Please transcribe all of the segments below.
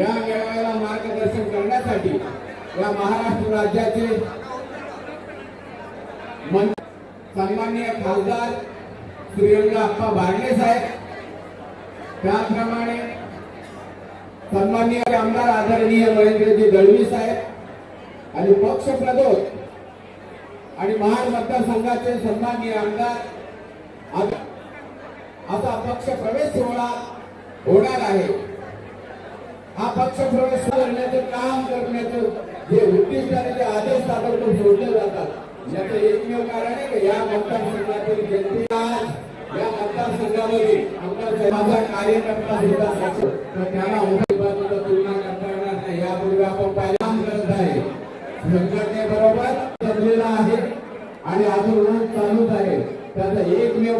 या मेळाव्याला मार्गदर्शन करण्यासाठी या महाराष्ट्र राज्याचे सन्माननीय खासदार श्रीरंग अप्पा बारणे साहेब त्याचप्रमाणे सन्माननीय आमदार आदरणीय महेंद्रजी दळवी साहेब आणि पक्ष प्रदोष आणि महाड मतदारसंघाचे सन्माननीय आमदार असा पक्ष प्रवेश सोहळा होणार आहे. हा पक्ष प्रवेश करण्याचं काम करण्याचं जे उद्दिष्ट आणि जे आदेश ताबडतोब सोडले जातात याचं एकमेव कारण आहे की या मतदारसंघातील जनतेला या मतदारसंघामध्ये आमदार साहेबांचा कार्यकर्ता सुद्धा असतो तर त्याला उमेदवाराचा तुलना करता येणार नाही. यापूर्वी आपण पाहिलं करत आहे. संघटनेबरोबर जमलेला आहे आणि अजून रोज चालूच आहे. त्याचं एकमेव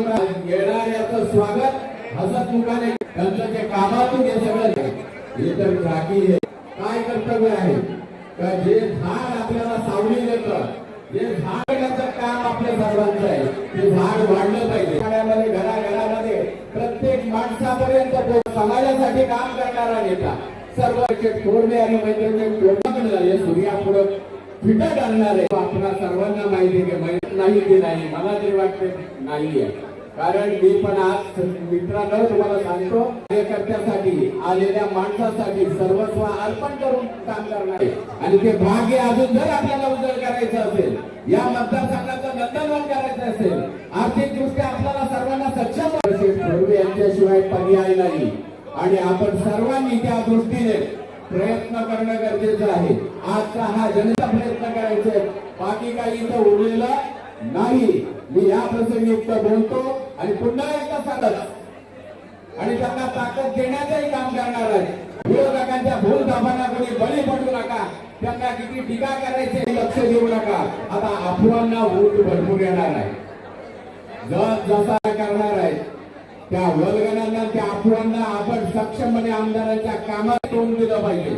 येणाऱ्याचं स्वागत हसत मुखाने जे कामातून हे सगळं आहे. हे तर बाकी आहे. काय कर्तव्य आहे? का जे झाड आपल्याला सावली देतं जे झाड देण्याचं काम आपल्या सर्वांचं आहे ते झाड वाढलं पाहिजे. पाण्यामध्ये घराघरामध्ये प्रत्येक माणसापर्यंत समाजासाठी काम करणारा नेता सर्व थोरणे आणि मैत्रिणी हे सूर्यापुढं फिटत आणणार आहे आपल्या सर्वांना माहिती नाही ते नाही मला तरी वाटते नाही आहे कारण मी पण आज मित्रांनो तुम्हाला सांगतो कार्यकर्त्यासाठी आलेल्या माणसासाठी सर्वस्व अर्पण करून काम करणार आणि ते भाग्य अजून जर आपल्याला उजळ करायचं असेल या मतदारसंघाचं नंदनवन करायचं असेल आर्थिकदृष्ट्या आपल्याला सर्वांना सक्षम प्रभू यांच्याशिवाय पर्याय नाही. आणि आपण सर्वांनी त्या दृष्टीने प्रयत्न करणं गरजेचं आहे. आजचा हा जनता प्रयत्न करायचे बाकी काही इथं उरलेलं नाही. मी या प्रसंगी युक्त बोलतो. आणि पुन्हा एकदा सांगत. आणि त्यांना ताकद देण्याचंही काम करणार आहे. विरोधकांच्या भूल दाबांना कोणी बळी पडू नका. त्यांना किती टीका करायची लक्ष देऊ नका. आता अफवांना वोट भरपूर येणार आहे. जस जसा करणार आहे त्या वल्गनांना त्या अफवांना आपण सक्षमपणे आमदारांच्या कामात तोंड दिलं पाहिजे.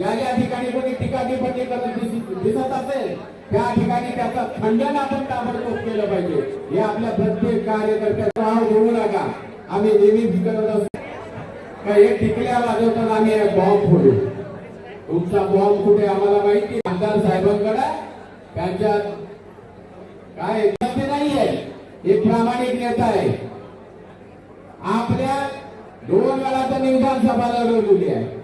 या ज्या ठिकाणी कोणी टीका टिप्पणी करत दिसत असेल त्या ठिकाणी त्याचं खंडन आपण ताबडतोब केलं पाहिजे. हे आपल्या प्रत्येक कार्यकर्त्याचा नाव घेऊ नका. आम्ही नेहमीच करत असतो का हे टिकल्या वाजवताना आम्ही बॉम्ब फोडू. तुमचा बॉम्ब कुठे आम्हाला माहिती आमदार साहेबांकडे त्यांच्यात काय नाही नाहीये. एक प्रामाणिक नेता आहे. आपल्या दोन वेळा तर विधानसभा लढवलेली आहे.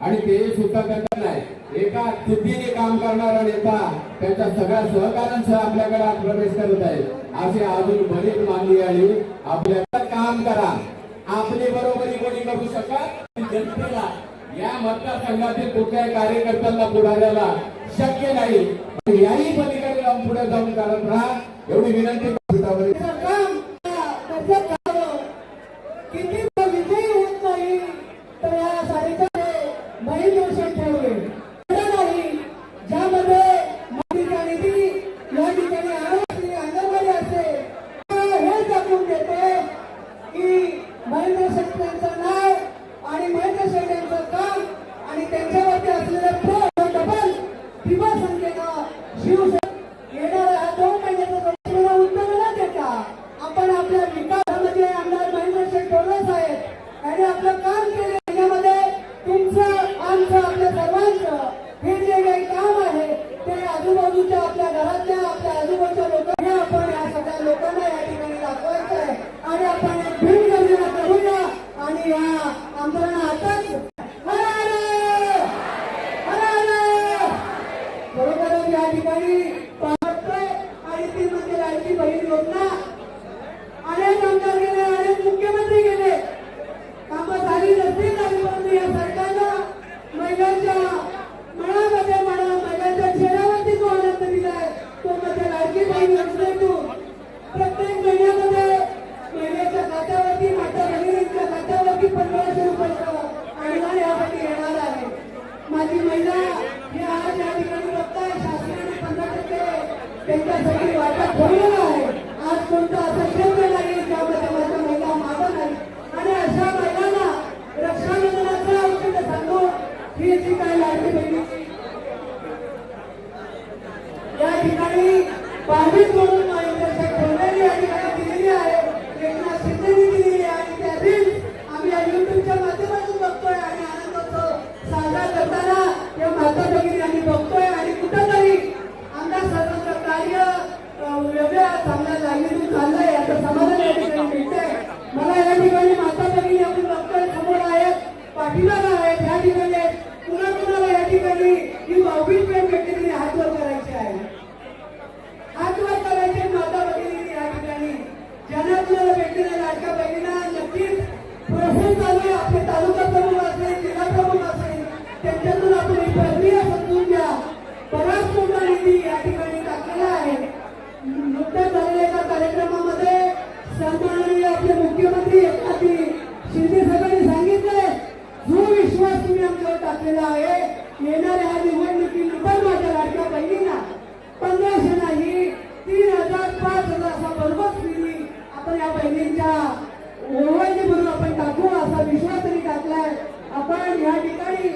आणि ते सुद्धा त्यांना नाही. एका सिद्धीने काम करणारा नेता त्यांच्या सगळ्या सहकाऱ्यांसह आपल्याकडे प्रवेश करत आहे. असे अजून बरीच मागणी आहे आपल्याला काम करा. आपली बरोबरी कोणी करू शकत? जनतेला. या मतदारसंघातील कुठल्याही कार्यकर्त्यांना पुढाऱ्याला शक्य नाही. याही पलीकडे जाऊन पुढे जाऊन करत राहा. एवढी विनंती आपले तालुका प्रमुख असेल जिल्हा प्रमुख असेल त्यांच्यातून आपण ही प्रक्रिया समजून घ्या. बराच मोठा निधी या ठिकाणी टाकलेला आहे. नुकत्याच झालेल्या एका कार्यक्रमामध्ये सन्माननीय आपले मुख्यमंत्री एकनाथी शिंदे साहेबांनी सांगितले जो विश्वास तुम्ही आमच्यावर टाकलेला आहे येणाऱ्या ह्या निवडणुकीनंतर माझ्या लाडक्या बहिणींना पंधराशे नाही तीन हजार पाच हजार असा बरोबर आपण या बहिणींच्या ओळवायचे म्हणून आपण टाकू असा आपण या ठिकाणी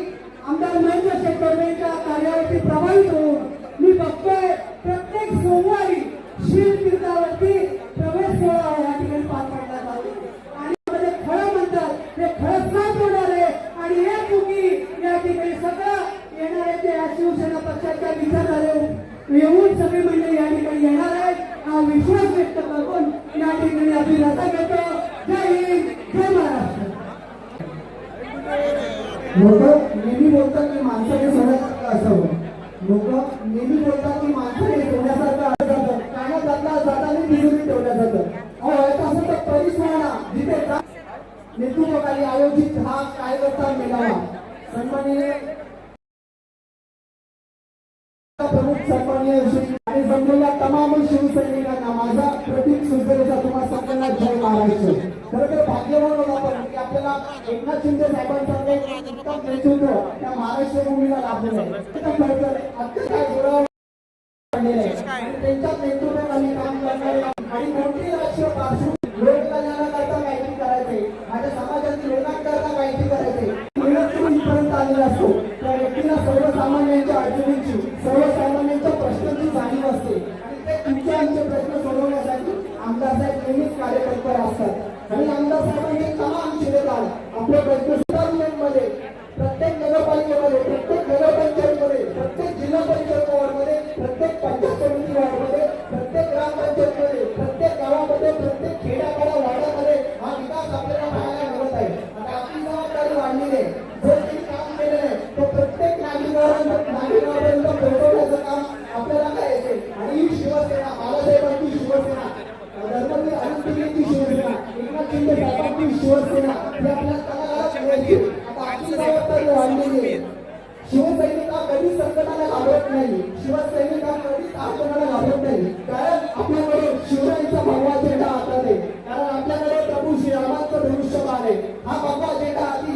आमदार महेंद्र शेट्टोरेंच्या कार्यावरती प्रभावित होऊन मी बघतोय प्रत्येक सोमवार लोक नेहमी बोलतात की माणसाने सोन्यासारखं असावं. लोक नेहमी बोलतात की माणसाने सोन्यासारखं असावं. कानात जाता जाताना बिजुरी ठेवल्या जातं अहो व्हायचं असं तर परिसराला जिथे नेतृत्वाखाली आयोजित हा कार्यकर्ता मेळावा. सन्माननीय प्रमुख सन्माननीय आणि जमलेल्या तमाम शिवसैनिकांना माझा प्रतीक सुंदरेचा तुम्हा सगळ्यांना जय महाराष्ट्र. खरं तर भाग्यवान होत आपण की आपल्याला एकनाथ शिंदे साहेबांसारखे उत्तम नेतृत्व त्या महाराष्ट्र भूमीला लाभलेलं आहे. आता अत्यंत काय त्यांच्या नेतृत्वाखाली काम करणारे आणि कोणती राष्ट्रीय पार्श्वभूमी लोककल्याणाकरता काहीतरी करायचे माझ्या समाजाची लोकांकरता काहीतरी जबाबदारी वाढलेली आहे जो काही काम केलेलं आहे तो प्रत्येक नागरिकापर्यंत नागरिकापर्यंत पोहोचवण्याचं काम आपल्याला काय येते आणि ही शिवसेना बाळासाहेबांची शिवसेना धर्मवीर अनंतगिरीची शिवसेना एकनाथ शिंदे साहेबांची शिवसेना ही आपल्याला तळागाळात मिळाली. आता आपली जबाबदारी वाढलेली शिवसैनिक हा कधीच संकटाला घाबरत नाही. शिवसैनिक हा कधीच आक्रमणाला घाबरत नाही.